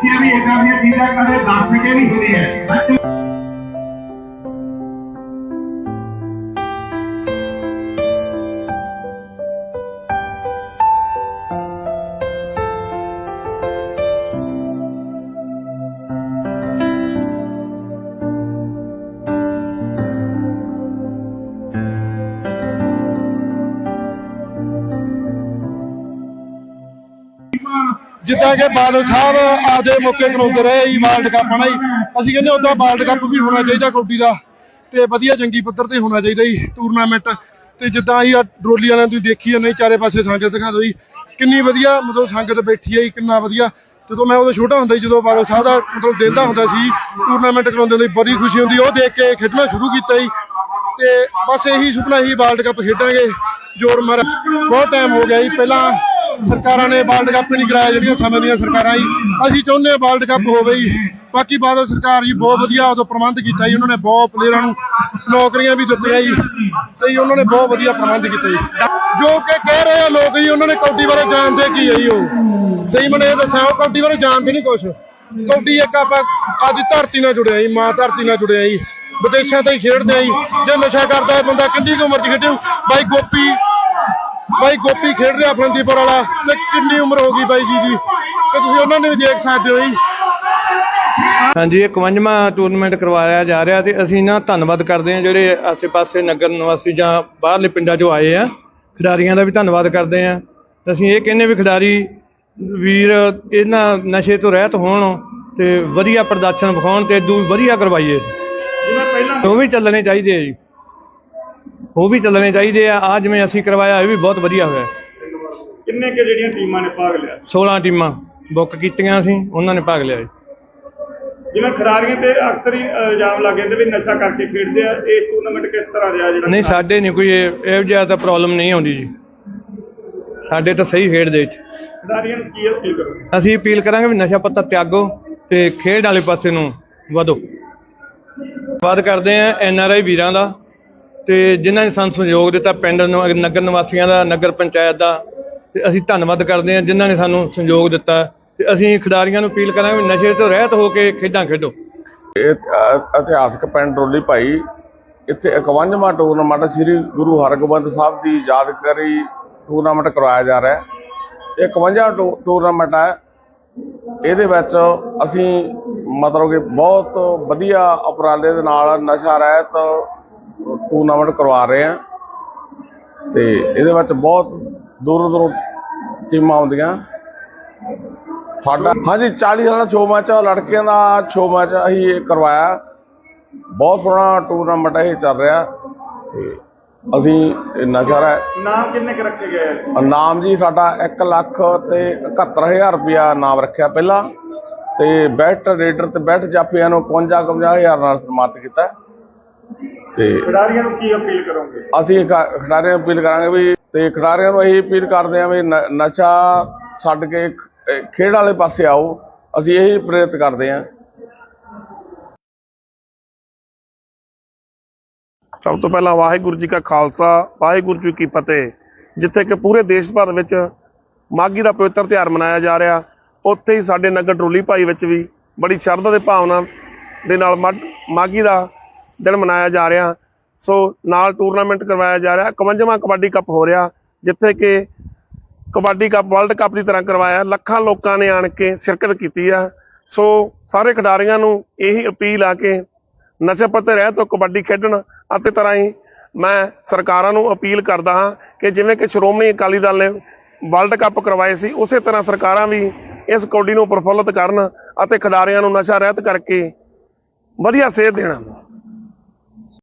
ਬੱਚੇ ਵੀ ਇਦਾਂ ਦੀਆਂ ਚੀਜ਼ਾਂ ਕਦੇ ਦੱਸ ਕੇ ਨਹੀਂ ਹੁੰਦੀਆਂ ਜਿੱਦਾਂ ਕਿ ਬਾਦਲ ਸਾਹਿਬ ਆਦੇ ਮੌਕੇ ਕਰਾਉਂਦੇ ਰਹੇ ਜੀ ਵਰਲਡ ਕੱਪ ਹਨਾ ਜੀ। ਅਸੀਂ ਕਹਿੰਦੇ ਉਦਾਂ ਵਰਲਡ ਕੱਪ ਵੀ ਹੋਣਾ ਚਾਹੀਦਾ ਕਬੱਡੀ ਦਾ ਤੇ ਵਧੀਆ ਜੰਗੀ ਪੱਧਰ ਤੇ ਹੋਣਾ ਚਾਹੀਦਾ ਜੀ ਟੂਰਨਾਮੈਂਟ ਤੇ ਜਿੱਦਾਂ ਅਸੀਂ ਆ ਡਰੋਲੀ ਵਾਲਿਆਂ ਤੁਸੀਂ ਦੇਖੀ ਜਾਂਦੇ ਚਾਰੇ ਪਾਸੇ ਸੰਗਤ ਦਿਖਾ ਦਿਓ ਜੀ। ਕਿੰਨੀ ਵਧੀਆ ਮਤਲਬ ਸੰਗਤ ਬੈਠੀ ਹੈ ਜੀ, ਕਿੰਨਾ ਵਧੀਆ। ਜਦੋਂ ਮੈਂ ਉਦੋਂ ਛੋਟਾ ਹੁੰਦਾ ਸੀ, ਜਦੋਂ ਬਾਦਲ ਸਾਹਿਬ ਦਾ ਮਤਲਬ ਦਿੰਦਾ ਹੁੰਦਾ ਸੀ ਟੂਰਨਾਮੈਂਟ ਕਰਾਉਂਦੇ ਹੁੰਦੇ ਬੜੀ ਖੁਸ਼ੀ ਹੁੰਦੀ ਉਹ ਦੇਖ ਕੇ ਖੇਡਣਾ ਸ਼ੁਰੂ ਕੀਤਾ ਜੀ। ਤੇ ਬਸ ਇਹੀ ਸੁਪਨਾ ਹੀ ਵਰਲਡ ਕੱਪ ਖੇਡਾਂਗੇ, ਜ਼ੋਰ ਮਾਰ ਬਹੁਤ ਟਾਈਮ ਹੋ ਗਿਆ ਜੀ, ਪਹਿਲਾਂ ਸਰਕਾਰਾਂ ਨੇ ਵਰਲਡ ਕੱਪ ਨਹੀਂ ਕਰਾਇਆ, ਜਿਹੜੀਆਂ ਸਮੇਂ ਦੀਆਂ ਸਰਕਾਰਾਂ ਜੀ। ਅਸੀਂ ਚਾਹੁੰਦੇ ਹਾਂ ਵਰਲਡ ਕੱਪ ਹੋਵੇ ਜੀ। ਬਾਕੀ ਬਾਦਲ ਸਰਕਾਰ ਜੀ ਬਹੁਤ ਵਧੀਆ ਉਦੋਂ ਪ੍ਰਬੰਧ ਕੀਤਾ ਜੀ। ਉਹਨਾਂ ਨੇ ਬਹੁਤ ਪਲੇਅਰਾਂ ਨੂੰ ਨੌਕਰੀਆਂ ਵੀ ਦਿੱਤੀਆਂ ਜੀ। ਤੇ ਜੀ ਉਹਨਾਂ ਨੇ ਬਹੁਤ ਵਧੀਆ ਪ੍ਰਬੰਧ ਕੀਤਾ ਜੀ। ਜੋ ਕਿ ਕਹਿ ਰਹੇ ਆ ਲੋਕ ਜੀ, ਉਹਨਾਂ ਨੇ ਕੌਡੀ ਬਾਰੇ ਜਾਣਦੇ ਕੀ ਹੈ ਜੀ ਉਹ? ਸਹੀ ਮੈਨੂੰ ਇਹ ਦੱਸਾਂ ਉਹ ਕੌਡੀ ਬਾਰੇ ਜਾਣਦੇ ਨਹੀਂ ਕੁਛ। ਕੌਡੀ ਇੱਕ ਆਪਾਂ ਅੱਜ ਧਰਤੀ ਨਾਲ ਜੁੜਿਆ ਜੀ, ਮਾਂ ਧਰਤੀ ਨਾਲ ਜੁੜਿਆ ਜੀ। ਵਿਦੇਸ਼ਾਂ ਤੇ ਖੇਡਦੇ ਆ ਜੀ। ਜੇ ਨਸ਼ਾ ਕਰਦਾ ਬੰਦਾ ਕਿੰਨੀ ਕੁ ਉਮਰ 'ਚ ਖੇਡੂ? ਬਾਈ ਗੋਪੀ ਬਾਈ ਗੋਪੀ ਖੇਡ ਰਿਹਾ ਫਰੰਦੀਪੁਰ ਵਾਲਾ ਤੇ ਕਿੰਨੀ ਉਮਰ ਹੋ ਗਈ ਬਾਈ ਜੀ ਦੀ? ਤੇ ਤੁਸੀਂ ਉਹਨਾਂ ਨੂੰ ਵੀ ਦੇਖ ਸਕਦੇ ਹੋ ਜੀ। ਹਾਂਜੀ, ਇਹ 51ਵਾਂ ਟੂਰਨਾਮੈਂਟ ਕਰਵਾਇਆ ਜਾ ਰਿਹਾ ਤੇ ਅਸੀਂ ਨਾ ਧੰਨਵਾਦ ਕਰਦੇ ਹਾਂ ਜਿਹੜੇ ਆਸੇ-ਪਾਸੇ ਨਗਰ ਨਿਵਾਸੀ ਜਾਂ ਬਾਹਰਲੇ ਪਿੰਡਾਂ 'ਚੋਂ ਆਏ ਆ। ਖਿਡਾਰੀਆਂ ਦਾ ਵੀ ਧੰਨਵਾਦ ਕਰਦੇ ਹਾਂ। ਅਸੀਂ ਇਹ ਕਹਿੰਦੇ ਵੀ ਖਿਡਾਰੀ ਵੀਰ ਇਹਨਾਂ ਨਸ਼ੇ ਤੋਂ ਰਹਿਤ ਹੋਣ ਤੇ ਵਧੀਆ ਪ੍ਰਦਰਸ਼ਨ ਵਿਖਾਉਣ ਤੇ ਦੂ ਵਧੀਆ ਕਰਵਾਈਏ। ਜਿਵੇਂ ਪਹਿਲਾਂ ਉਹ ਵੀ ਚੱਲਣੇ ਚਾਹੀਦੇ ਆ ਜੀ। ਉਹ ਵੀ ਚੱਲਣੇ ਚਾਹੀਦੇ ਆ। ਆ ਜਿਵੇਂ ਅਸੀਂ ਕਰਵਾਇਆ ਇਹ ਵੀ ਬਹੁਤ ਵਧੀਆ ਹੋਇਆ। ਕਿੰਨੇ ਕੇ ਜਿਹੜੀਆਂ ਟੀਮਾਂ ਨੇ ਭਾਗ ਲਿਆ? 16 ਟੀਮਾਂ ਬੁੱਕ ਕੀਤੀਆਂ ਸੀ ਉਹਨਾਂ ਨੇ ਭਾਗ ਲਿਆ ਜੀ। ਜਿਵੇਂ ਖਿਡਾਰੀਆਂ ਤੇ ਅਕਸਰ ਹੀ ਇਲਜ਼ਾਮ ਲੱਗ ਜਾਂਦੇ ਵੀ ਨਸ਼ਾ ਕਰਕੇ ਖੇਡਦੇ ਆ। ਇਸ ਟੂਰਨਾਮੈਂਟ ਕਿਸ ਤਰ੍ਹਾਂ ਰਿਹਾ ਜਿਹੜਾ ਨਹੀਂ ਸਾਡੇ ਨਹੀਂ ਕੋਈ ਇਹ ਇਹੋ ਜਿਹਾ ਤਾਂ ਪ੍ਰੋਬਲਮ ਨਹੀਂ ਆਉਂਦੀ ਜੀ। ਸਾਡੇ ਤਾਂ ਸਹੀ ਖੇਡ ਦੇ ਵਿੱਚ। ਖਿਡਾਰੀਆਂ ਨੂੰ ਕੀ ਅਪੀਲ ਕਰੋਗੇ? ਅਸੀਂ ਅਪੀਲ ਕਰਾਂਗੇ ਵੀ ਨਸ਼ਾ ਪੱਤਾ ਤਿਆਗੋ ਤੇ ਖੇਡ ਵਾਲੇ ਪਾਸੇ ਨੂੰ ਵਧੋ। ਬਾਤ ਕਰਦੇ ਆ ਐਨ ਆਰ ਆਈ ਵੀਰਾਂ ਦਾ। ਤੇ ਜਿਨ੍ਹਾਂ ਨੇ ਸਾਨੂੰ ਸਹਿਯੋਗ ਦਿੱਤਾ ਪਿੰਡ ਨੂੰ ਨਗਰ ਨਿਵਾਸੀਆਂ ਦਾ, ਨਗਰ ਪੰਚਾਇਤ ਦਾ, ਤੇ ਅਸੀਂ ਧੰਨਵਾਦ ਕਰਦੇ ਹਾਂ ਜਿਨ੍ਹਾਂ ਨੇ ਸਾਨੂੰ ਸਹਿਯੋਗ ਦਿੱਤਾ। ਤੇ ਅਸੀਂ ਖਿਡਾਰੀਆਂ ਨੂੰ ਅਪੀਲ ਕਰਾਂਗੇ ਵੀ ਨਸ਼ੇ ਤੋਂ ਰਹਿਤ ਹੋ ਕੇ ਖੇਡਾਂ ਖੇਡੋ। ਇਹ ਅ- ਇਤਿਹਾਸਕ ਪਿੰਡ ਡੋਲੀ ਭਾਈ, ਇੱਥੇ 51ਵਾਂ ਟੂਰਨਾਮੈਂਟ ਸ੍ਰੀ ਗੁਰੂ ਹਰਗੋਬਿੰਦ ਸਾਹਿਬ ਦੀ ਯਾਦਗਾਰੀ ਟੂਰਨਾਮੈਂਟ ਕਰਵਾਇਆ ਜਾ ਰਿਹਾ ਹੈ। ਇਹ 51 ਟੂ- ਟੂਰਨਾਮੈਂਟ ਹੈ। ਇਹਦੇ ਵਿੱਚ ਅਸੀਂ ਮਤਲਬ ਕਿ ਬਹੁਤ ਵਧੀਆ ਉਪਰਾਲੇ ਦੇ ਨਾਲ ਨਸ਼ਾ ਰਹਿਤ ਟੂਰਨਾਮੈਂਟ ਕਰਵਾ ਰਹੇ ਹਾਂ ਤੇ ਇਹਦੇ ਵਿੱਚ ਬਹੁਤ ਦੂਰੋਂ ਦੂਰੋਂ ਟੀਮਾਂ ਆਉਂਦੀਆਂ। ਸਾਡਾ ਹਾਂਜੀ 40 ਸਾਲਾਂ ਦਾ ਸ਼ੋਅ ਮੈਚ ਲੜਕਿਆਂ ਦਾ ਸ਼ੋਅ ਮੈਚ ਅਸੀਂ ਇਹ ਕਰਵਾਇਆ। ਬਹੁਤ ਸੋਹਣਾ ਟੂਰਨਾਮੈਂਟ ਇਹ ਚੱਲ ਰਿਹਾ। ਤੇ ਅਸੀਂ ਨਸ਼ਾ ਨਾਮ ਕਿੰਨੇ ਕੁ ਰੱਖੇ ਗਏ ਆ? ਨਾਮ ਜੀ ਸਾਡਾ 1 ਲੱਖ ਤੇ 71000 ਰੁਪਇਆ ਨਾਮ ਰੱਖਿਆ ਪਹਿਲਾਂ। ਤੇ ਬੈਟ ਰੇਡਰ ਤੇ ਬੈਟ ਜਾਪੀਆਂ ਨੂੰ 55 51000 ਨਾਲ ਸਨਮਾਨਿਤ ਕੀਤਾ। ਤੇ ਖਿਡਾਰੀਆਂ ਨੂੰ ਕੀ ਅਪੀਲ ਕਰੋਗੇ? ਅਸੀਂ ਖ- ਖਿਡਾਰੀਆਂ ਨੂੰ ਅਪੀਲ ਕਰਾਂਗੇ ਵੀ ਤੇ ਖਿਡਾਰੀਆਂ ਨੂੰ ਇਹੀ ਅਪੀਲ ਕਰਦੇ ਹਾਂ ਵੀ ਨ- ਨਸ਼ਾ ਛੱਡ ਕੇ ਖ- ਖੇਡ ਵਾਲੇ ਪਾਸੇ ਆਓ। ਅਸੀਂ ਇਹੀ ਪ੍ਰੇਰਿਤ ਕਰਦੇ ਹਾਂ। ਸਭ ਤੋਂ ਪਹਿਲਾਂ ਵਾਹਿਗੁਰੂ ਜੀ ਕਾ ਖਾਲਸਾ ਵਾਹਿਗੁਰੂ ਜੀ ਕੀ ਫਤਿਹ। ਜਿੱਥੇ ਕਿ ਪੂਰੇ ਦੇਸ਼ ਭਰ ਵਿੱਚ ਮਾਘੀ ਦਾ ਪਵਿੱਤਰ ਤਿਉਹਾਰ ਮਨਾਇਆ ਜਾ ਰਿਹਾ ਉੱਥੇ ਹੀ ਸਾਡੇ ਨਗਰ ਟਰੋਲੀ ਭਾਈ ਵਿੱਚ ਵੀ ਬੜੀ ਸ਼ਰਧਾ ਤੇ ਭਾਵਨਾ ਦੇ ਨਾਲ ਮੱਧ- ਮਾਘੀ ਦਾ ਦਿਨ ਮਨਾਇਆ ਜਾ ਰਿਹਾ। ਸੋ ਨਾਲ ਟੂਰਨਾਮੈਂਟ ਕਰਵਾਇਆ ਜਾ ਰਿਹਾ। 51ਵਾਂ ਕਬੱਡੀ ਕੱਪ ਹੋ ਰਿਹਾ, ਜਿੱਥੇ ਕਿ ਕਬੱਡੀ ਕੱਪ ਵਰਲਡ ਕੱਪ ਦੀ ਤਰ੍ਹਾਂ ਕਰਵਾਇਆ। ਲੱਖਾਂ ਲੋਕਾਂ ਨੇ ਆਣ ਕੇ ਸ਼ਿਰਕਤ ਕੀਤੀ ਆ। ਸੋ ਸਾਰੇ ਖਿਡਾਰੀਆਂ ਨੂੰ ਇਹੀ ਅਪੀਲ ਆ ਕਿ ਨਸ਼ੇ ਪੱਤੇ ਰਹਿ ਤੋਂ ਕਬੱਡੀ ਖੇਡਣ ਅਤੇ ਤਰ੍ਹਾਂ ਹੀ ਮੈਂ ਸਰਕਾਰਾਂ ਨੂੰ ਅਪੀਲ ਕਰਦਾ ਹਾਂ ਕਿ ਜਿਵੇਂ ਕਿ ਸ਼੍ਰੋਮਣੀ ਅਕਾਲੀ ਦਲ ਨੇ ਵਰਲਡ ਕੱਪ ਕਰਵਾਏ ਸੀ, ਉਸੇ ਤਰ੍ਹਾਂ ਸਰਕਾਰਾਂ ਵੀ ਇਸ ਕੌਡੀ ਨੂੰ ਪ੍ਰਫੁੱਲਤ ਕਰਨ ਅਤੇ ਖਿਡਾਰੀਆਂ ਨੂੰ ਨਸ਼ਾ ਰਹਿਤ ਕਰਕੇ ਵਧੀਆ ਸੇਧ ਦੇਣਾ।